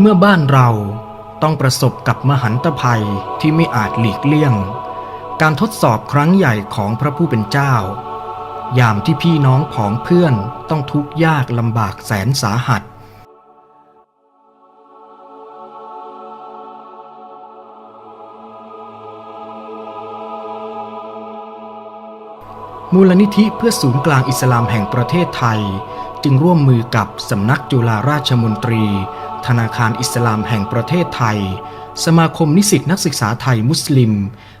เมื่อบ้านเราต้องประสบกับมหันตภัยที่ไม่อาจหลีกเลี่ยง การทดสอบครั้งใหญ่ของพระผู้เป็นเจ้า ยามที่พี่น้องผองเพื่อนต้องทุกข์ยากลำบากแสนสาหัส มูลนิธิเพื่อศูนย์กลางอิสลามแห่งประเทศไทย จึงร่วมมือกับสำนักจุฬาราชมนตรี ธนาคารอิสลามแห่งประเทศไทย สมาคมนิสิตนักศึกษาไทยมุสลิม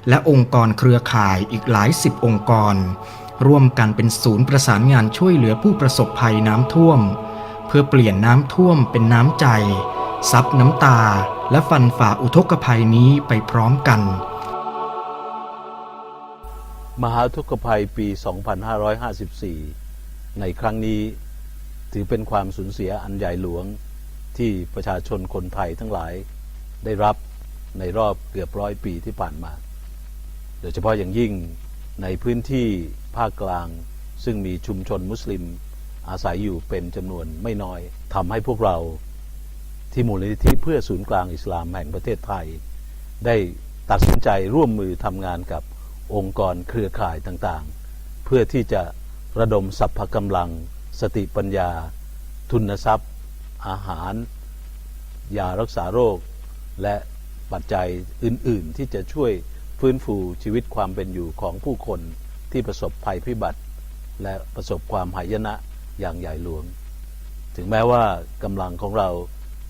และองค์กรเครือข่ายอีกหลายสิบองค์กร ร่วมกันเป็นศูนย์ประสานงานช่วยเหลือผู้ประสบภัยน้ำท่วม เพื่อเปลี่ยนน้ำท่วมเป็นน้ำใจ ซับน้ำตา และฟันฝ่าอุทกภัยนี้ไปพร้อมกัน มหาทุกภัยปี 2554 ในครั้งนี้ถือเป็นความสูญเสียอันใหญ่หลวง ที่ประชาชนคนไทยทั้งหลายได้รับในรอบเกือบร้อยปีที่ผ่านมา โดยเฉพาะอย่างยิ่งในพื้นที่ภาคกลาง ซึ่งมีชุมชนมุสลิมอาศัยอยู่เป็นจำนวนไม่น้อยทำให้พวกเราที่มูลนิธิเพื่อศูนย์กลางอิสลามแห่งประเทศไทย ได้ตัดสินใจร่วมมือทำงานกับองค์กรเครือข่ายต่างๆ เพื่อที่จะระดมสรรพกำลัง สติปัญญา ทุนทรัพย์ อาหาร ยารักษาโรค และปัจจัยอื่น ๆ ที่จะช่วยฟื้นฟูชีวิตความเป็นอยู่ของผู้คนที่ประสบภัยพิบัติ และประสบความหายนะอย่างใหญ่หลวง ถึงแม้ว่ากำลังของเรา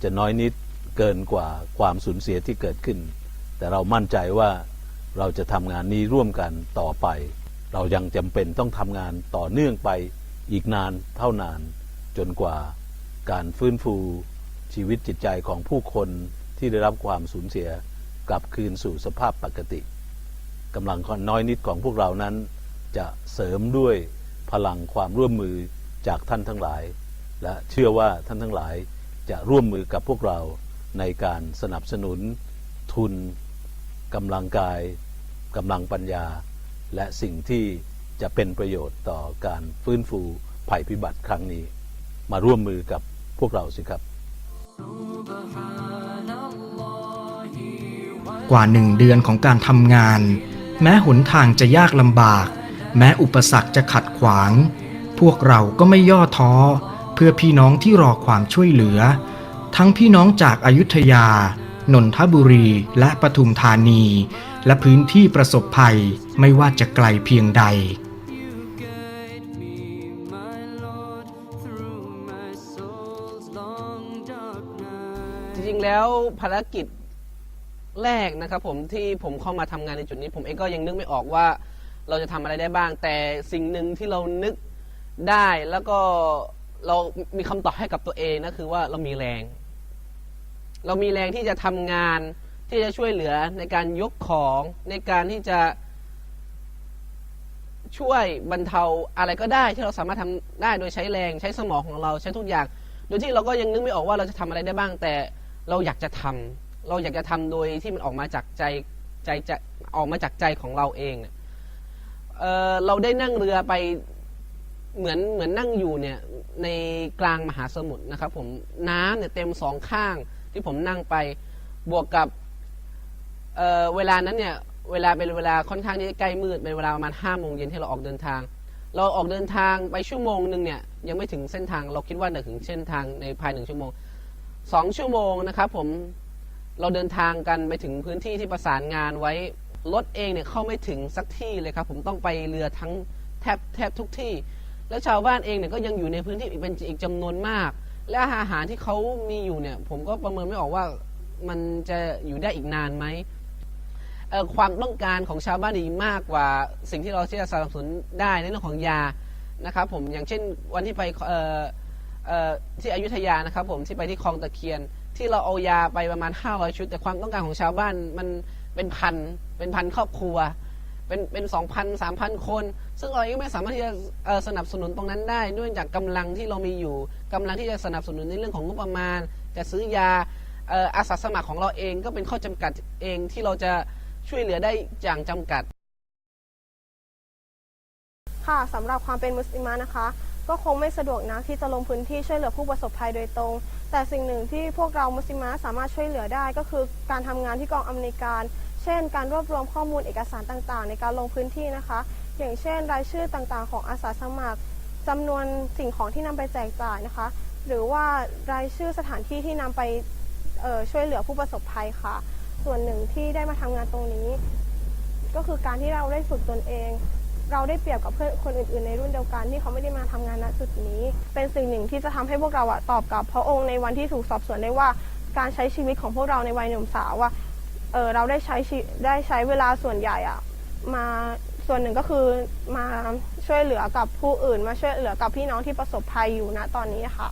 จะน้อยนิดเกินกว่าความสูญเสียที่เกิดขึ้น แต่เรามั่นใจว่าเราจะทำงานนี้ร่วมกันต่อไป เรายังจำเป็นต้องทำงานต่อเนื่องไปอีกนานเท่านานจนกว่า การฟื้นฟูชีวิตจิตใจของผู้คนที่ได้รับความสูญเสียกลับคืนสู่สภาพปกติกำลังน้อยนิดของพวกเรานั้น จะเสริมด้วยพลังความร่วมมือจากท่านทั้งหลาย และเชื่อว่าท่านทั้งหลายจะร่วมมือกับพวกเราในการสนับสนุน ทุนกำลังกายกำลังปัญญา และสิ่งที่จะเป็นประโยชน์ต่อการฟื้นฟูภัยพิบัติครั้งนี้ มาร่วมมือกับ พวกเราสิครับ กว่าหนึ่งเดือนของการทำงาน แม้หนทางจะยากลำบาก แม้อุปสรรคจะขัดขวาง พวกเราก็ไม่ย่อท้อ เพื่อพี่น้องที่รอความช่วยเหลือ ทั้งพี่น้องจากอายุทยา นนทบุรีและปทุมธานี และพื้นที่ประสบภัยไม่ว่าจะไกลเพียงใด ๆ แล้วภารกิจแรกนะครับผมที่ผมเข้ามาทำงานในจุดนี้ ผมเองก็ยังนึกไม่ออกว่าเราจะทำอะไรได้บ้าง แต่สิ่งหนึ่งที่เรานึกได้แล้วก็เรามีคำตอบให้กับตัวเองนะคือว่าเรามีแรง เรามีแรงที่จะทำงานที่จะช่วยเหลือในการยกของในการที่จะช่วยบรรเทาอะไรก็ได้ที่เราสามารถทำได้โดยใช้แรงใช้สมองของเราใช้ทุกอย่าง โดยที่เราก็ยังนึกไม่ออกว่าเราจะทำอะไรได้บ้างแต่ เราอยากจะทำเราอยากจะทำโดยที่มันออกมาจากใจใจจะออกมาจากใจของเราเองเนี่ยเอ่อเราได้นั่งเรือไปเหมือนเหมือนนั่งอยู่เนี่ยในกลางมหาสมุทรนะครับ ผมน้ำเนี่ยเต็มสองข้างที่ผมนั่งไปบวกกับเเวลานั้นเนี่ยเวลาเป็นเวลาค่อนข้างที่จะใกล้มืดเป็นเวลาประมาณห้าโมงเย็นที่เราออกเดินทาง เราออกเดินทางไปชั่วโมงหนึ่งเนี่ยยังไม่ถึงเส้นทางเราคิดว่าจะถึงเส้นทางในภายหนึ่งชั่วโมง สองชั่วโมงนะครับผมเราเดินทางกันไปถึงพื้นที่ที่ประสานงานไว้รถเองเนี่ยเข้าไม่ถึงสักที่เลยครับผมต้องไปเรือทั้งแทบแทบทุกที่ แล้วชาวบ้านเองเนี่ยก็ยังอยู่ในพื้นที่อีกเป็นอีกจำนวนมาก และอาหารที่เขามีอยู่เนี่ยผมก็ประเมินไม่ออกว่ามันจะอยู่ได้อีกนานไหมความต้องการของชาวบ้านดีมากกว่าสิ่งที่เราที่จะสนับสนุนได้ในเรื่องของยานะครับผมอย่างเช่นวันที่ไปเออ ที่อยุธยานะครับผมที่ไปที่คลองตะเคียน ที่เราเอายาไปประมาณ 500 ชุด แต่ความต้องการของชาวบ้านมันเป็นพันเป็นพันครอบครัว เป็นเป็นสองพันสามพันคน ซึ่งเรายังไม่สามารถที่จะสนับสนุนตรงนั้นได้ด้วยจากกำลังที่เรามีอยู่กำลังที่จะสนับสนุนในเรื่องของงบประมาณ จะซื้อยาอาสาสมัครของเราเองก็เป็นข้อจำกัดเองที่เราจะช่วยเหลือได้อย่างจำกัด ค่ะสำหรับความเป็นมุสลิมนะคะ ก็คงไม่สะดวกนักที่จะลงพื้นที่ช่วยเหลือผู้ประสบภัยโดยตรง แต่สิ่งหนึ่งที่พวกเรามุสลิมสามารถช่วยเหลือได้ ก็คือการทำงานที่กองอำนวยการ เช่น การรวบรวมข้อมูลเอกสารต่างๆ ในการลงพื้นที่นะคะ อย่างเช่น รายชื่อต่างๆ ของอาสาสมัครจำนวนสิ่งของที่นำไปแจกจ่ายนะคะ หรือว่ารายชื่อสถานที่ที่นำไปช่วยเหลือผู้ประสบภัยค่ะ ส่วนหนึ่งที่ได้มาทำงานตรงนี้ ก็คือการที่เราได้ฝึกตนเอง เราได้เปรียบกับเพื่อนคนอื่นๆในรุ่นเดียวกันที่เขาไม่ได้มาทำงานณจุดนี้ เป็นสิ่งหนึ่งที่จะทำให้พวกเราอะตอบกับพระองค์ในวันที่ถูกสอบสวนได้ว่า การใช้ชีวิตของพวกเราในวัยหนุ่มสาวว่าเออเราได้ใช้ได้ใช้เวลาส่วนใหญ่อะมาส่วนหนึ่งก็คือมาช่วยเหลือกับผู้อื่น มาช่วยเหลือกับพี่น้องที่ประสบภัยอยู่ณตอนนี้ค่ะ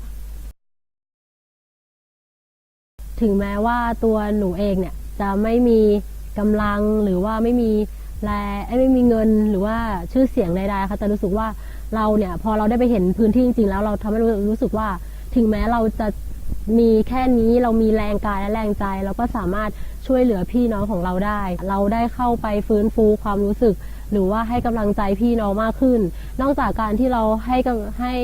ถึงแม้ว่าตัวหนูเองเนี่ยจะไม่มีกำลังหรือว่าไม่มี แรงเอ้ยไม่มีเงินหรือว่าชื่อเสียงใดๆค่ะแต่รู้สึกว่าเราเนี่ยพอเราได้ไปเห็นพื้นที่จริงๆแล้วเราทำให้รู้สึกว่าถึงแม้เราจะมีแค่นี้เรามีแรงกายและแรงใจ เราก็สามารถช่วยเหลือพี่น้องของเราได้ เราได้เข้าไปฟื้นฟูความรู้สึก หรือว่าให้กำลังใจพี่น้องมากขึ้น นอกจากการที่เราให้ให้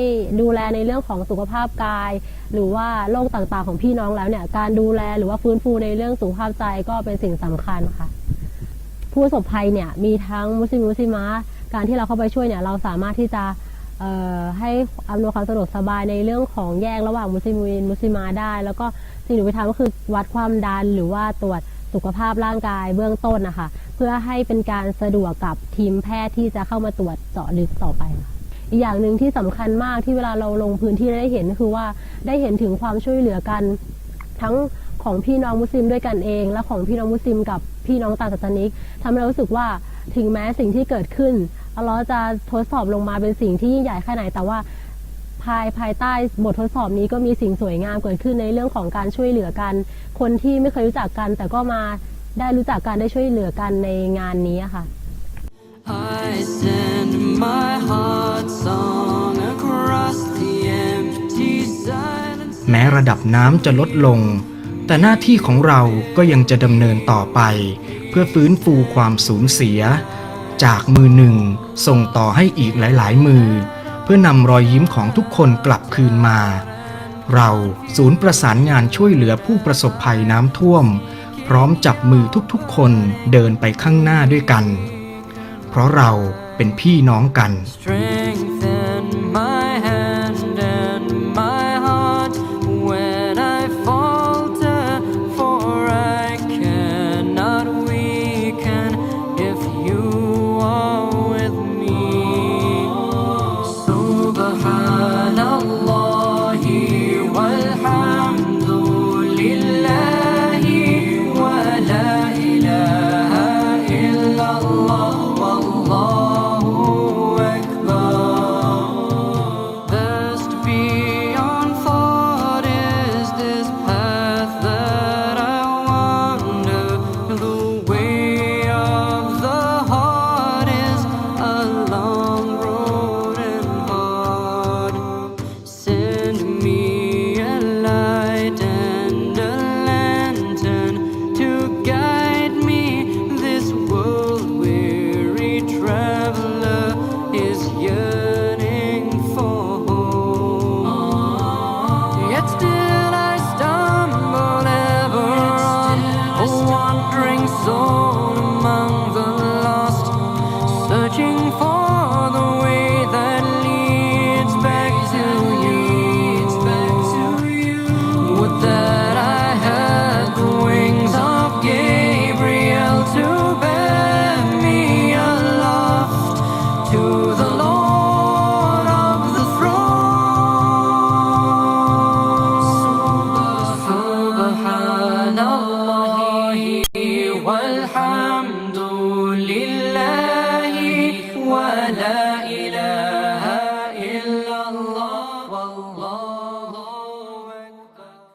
ดูแลในเรื่องของสุขภาพกาย หรือว่าโรคต่างๆของพี่น้องแล้วเนี่ยการดูแลหรือว่าฟื้นฟูในเรื่องสุขภาพใจก็เป็นสิ่งสำคัญค่ะ ผู้ประสบภัยเนี่ยมีทั้งมุสลิมมุสลิมะการที่เราเข้าไปช่วยเนี่ยเราสามารถที่จะให้อำนวยความสะดวกสบายในเรื่องของแยกระหว่างมุสลิมมุสลิมาได้ แล้วก็สิ่งที่ไปทำก็คือวัดความดันหรือว่าตรวจสุขภาพร่างกายเบื้องต้นนะคะ เพื่อให้เป็นการสะดวกกับทีมแพทย์ที่จะเข้ามาตรวจเจาะลึกต่อไป อีกอย่างหนึ่งที่สำคัญมากที่เวลาเราลงพื้นที่ได้เห็นก็คือว่าได้เห็นถึงความช่วยเหลือกันทั้ง ของพี่น้องมุสลิมด้วยกันเอง และของพี่น้องมุสลิมกับพี่น้องต่างศาสนิกทำให้เรารู้สึกว่าถึงแม้สิ่งที่เกิดขึ้นอัลเลอฮ์จะทดสอบลงมาเป็นสิ่งที่ยิ่งใหญ่แค่ไหนแต่ว่าภายภายใต้บททดสอบนี้ก็มีสิ่งสวยงามเกิดขึ้นในเรื่องของการช่วยเหลือกัน คนที่ไม่เคยรู้จักกัน แต่ก็มาได้รู้จักกันได้ช่วยเหลือกันในงานนี้อะค่ะ I send my heart song across the empty silence. แม้ระดับน้ำจะลดลง แต่หน้าที่ของเราก็ยังจะดำเนินต่อไป เพื่อฟื้นฟูความสูญเสีย จากมือหนึ่ง ส่งต่อให้อีกหลาย ๆ มือ เพื่อนำรอยยิ้มของทุกคนกลับคืนมา เราศูนย์ประสานงานช่วยเหลือผู้ประสบภัยน้ำท่วม พร้อมจับมือทุกๆ คนเดินไปข้างหน้าด้วยกัน เพราะเราเป็นพี่น้องกัน